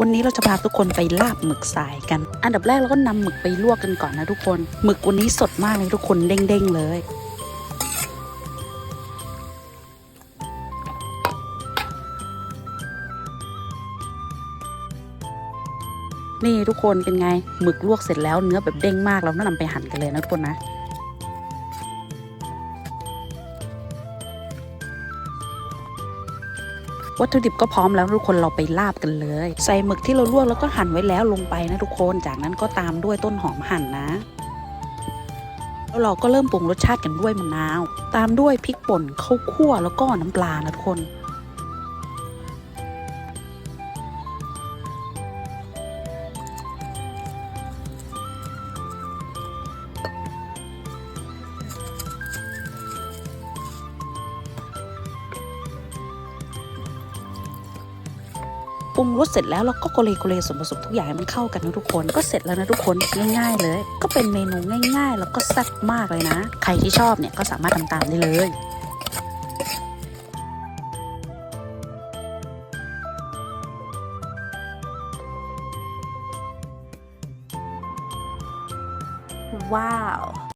วันนี้เราจะพาทุกคนไปลาบหมึกสายกัน อันดับแรกเราก็นำหมึกไปลวกกันก่อนนะทุกคน หมึกวันนี้สดมากเลยทุกคนเด้งๆเลยนี่ทุกคนเป็นไงหมึกลวกเสร็จแล้วเนื้อแบบเด้งมากเราต้องนำไปหั่นกันเลยนะทุกคนนะ วัตถุดิบก็พร้อมแล้วทุกคนเราไปลาบกันเลย ใส่หมึกที่เราลวกแล้วก็หั่นไว้แล้วลงไปนะทุกคนจากนั้นก็ตามด้วยต้นหอมหั่นนะแล้วเราก็เริ่มปรุงรสชาติกันด้วยมะนาว ตามด้วยพริกป่นข้าวคั่วแล้วก็น้ำปลานะทุกคน ปรุงรสเสร็จแล้วเราก็โกเลโกเลส่วนผสมทุกอย่างให้มันเข้ากันนะทุกคนก็เสร็จแล้วนะทุกคนง่าย ๆ เลย ก็เป็นเมนูง่าย ๆ แล้วก็แซ่บมากเลยนะ ใครที่ชอบเนี่ยก็สามารถทำตามได้เลยว้าว